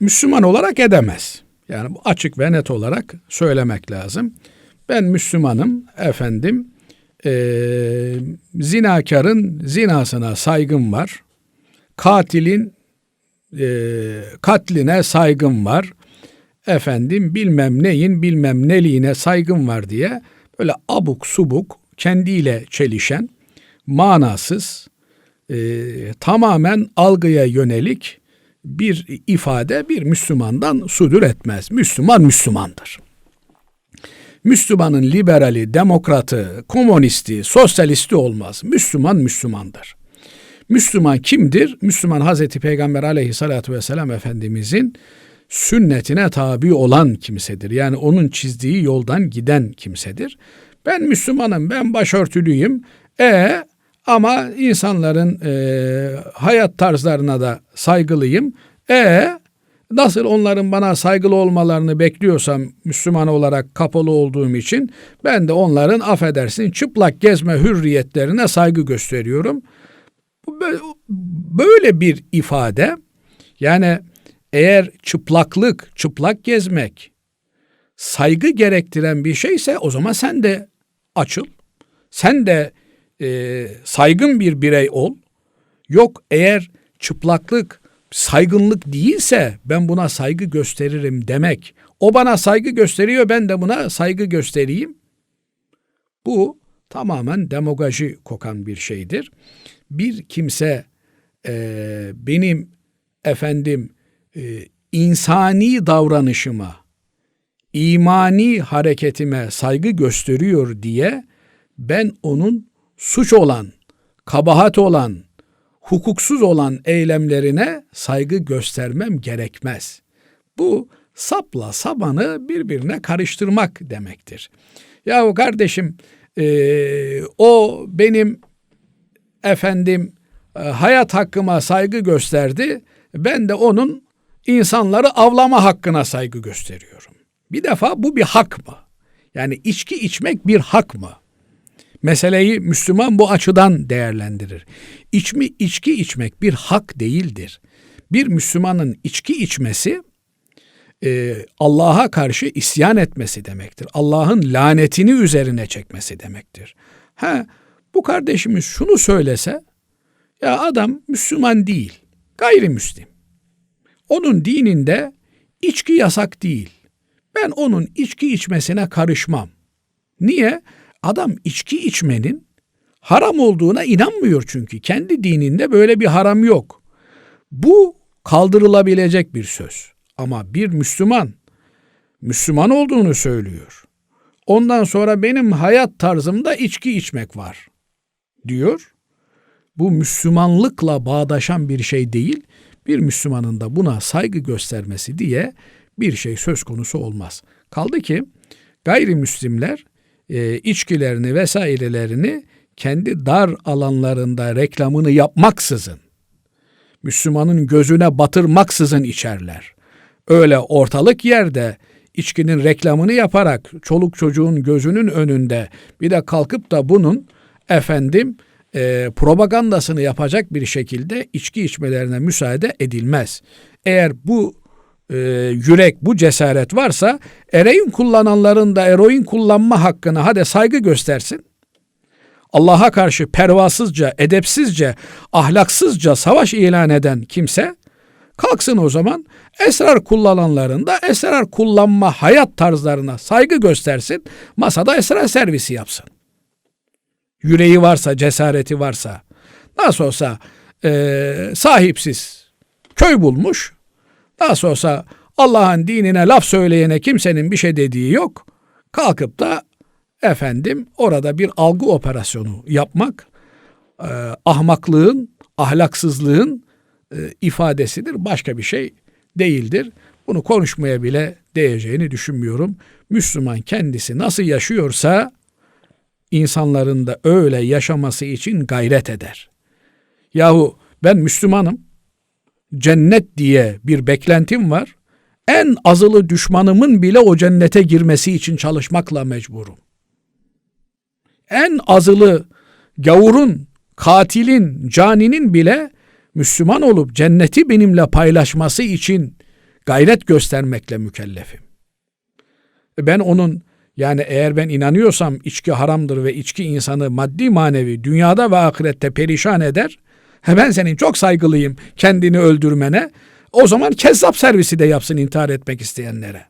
Müslüman olarak edemez. Yani bu açık ve net olarak söylemek lazım. Ben Müslümanım efendim. Ee, zinakarın zinasına saygım var. Katilin e, katline saygım var. Efendim bilmem neyin bilmem neliğine saygım var diye böyle abuk subuk kendiyle çelişen manasız e, tamamen algıya yönelik bir ifade bir Müslümandan sudur etmez. Müslüman Müslümandır. Müslümanın liberali, demokratı, komünisti, sosyalisti olmaz. Müslüman Müslümandır. Müslüman kimdir? Müslüman Hazreti Peygamber aleyhissalatü vesselam Efendimizin sünnetine tabi olan kimsedir. Yani onun çizdiği yoldan giden kimsedir. Ben Müslümanım, ben başörtülüyüm. E ama insanların e, hayat tarzlarına da saygılıyım. E nasıl onların bana saygılı olmalarını bekliyorsam Müslüman olarak kapalı olduğum için ben de onların affedersin çıplak gezme hürriyetlerine saygı gösteriyorum. Böyle bir ifade yani eğer çıplaklık, çıplak gezmek saygı gerektiren bir şeyse o zaman sen de açıl. Sen de e, saygın bir birey ol. Yok eğer çıplaklık saygınlık değilse ben buna saygı gösteririm demek. O bana saygı gösteriyor ben de buna saygı göstereyim. Bu tamamen demagoji kokan bir şeydir. Bir kimse e, benim efendim e, insani davranışıma, imani hareketime saygı gösteriyor diye ben onun suç olan, kabahat olan, hukuksuz olan eylemlerine saygı göstermem gerekmez. Bu sapla sabanı birbirine karıştırmak demektir. Yahu kardeşim e, o benim efendim e, hayat hakkıma saygı gösterdi. Ben de onun insanları avlama hakkına saygı gösteriyorum. Bir defa bu bir hak mı? Yani içki içmek bir hak mı? Meseleyi Müslüman bu açıdan değerlendirir. İçmi içki içmek bir hak değildir. Bir Müslümanın içki içmesi e, Allah'a karşı isyan etmesi demektir. Allah'ın lanetini üzerine çekmesi demektir. Ha bu kardeşimiz şunu söylese ya adam Müslüman değil, gayrimüslim. Onun dininde içki yasak değil. Ben onun içki içmesine karışmam. Niye? Adam içki içmenin haram olduğuna inanmıyor çünkü. Kendi dininde böyle bir haram yok. Bu kaldırılabilecek bir söz. Ama bir Müslüman Müslüman olduğunu söylüyor. Ondan sonra benim hayat tarzımda içki içmek var diyor. Bu Müslümanlıkla bağdaşan bir şey değil. Bir Müslümanın da buna saygı göstermesi diye bir şey söz konusu olmaz. Kaldı ki gayrimüslimler e, içkilerini vesairelerini kendi dar alanlarında reklamını yapmaksızın, Müslümanın gözüne batırmaksızın içerler. Öyle ortalık yerde içkinin reklamını yaparak çoluk çocuğun gözünün önünde bir de kalkıp da bunun efendim e, propagandasını yapacak bir şekilde içki içmelerine müsaade edilmez. Eğer bu e, yürek, bu cesaret varsa eroin kullananların da eroin kullanma hakkına hadi saygı göstersin. Allah'a karşı pervasızca, edepsizce, ahlaksızca savaş ilan eden kimse kalksın o zaman esrar kullananların da esrar kullanma hayat tarzlarına saygı göstersin. Masada esrar servisi yapsın. Yüreği varsa, cesareti varsa. Nasıl olsa e, sahipsiz köy bulmuş, Nasıl olsa Allah'ın dinine laf söyleyene kimsenin bir şey dediği yok. Kalkıp da efendim orada bir algı operasyonu yapmak e, ahmaklığın, ahlaksızlığın e, ifadesidir. Başka bir şey değildir. Bunu konuşmaya bile değeceğini düşünmüyorum. Müslüman kendisi nasıl yaşıyorsa insanların da öyle yaşaması için gayret eder. Yahu ben Müslümanım cennet diye bir beklentim var. En azılı düşmanımın bile o cennete girmesi için çalışmakla mecburum. En azılı gavurun, katilin, caninin bile Müslüman olup cenneti benimle paylaşması için gayret göstermekle mükellefim. E Ben onun yani eğer ben inanıyorsam içki haramdır ve içki insanı maddi manevi dünyada ve ahirette perişan eder. He ben senin çok saygılıyım kendini öldürmene. O zaman kezzap servisi de yapsın intihar etmek isteyenlere.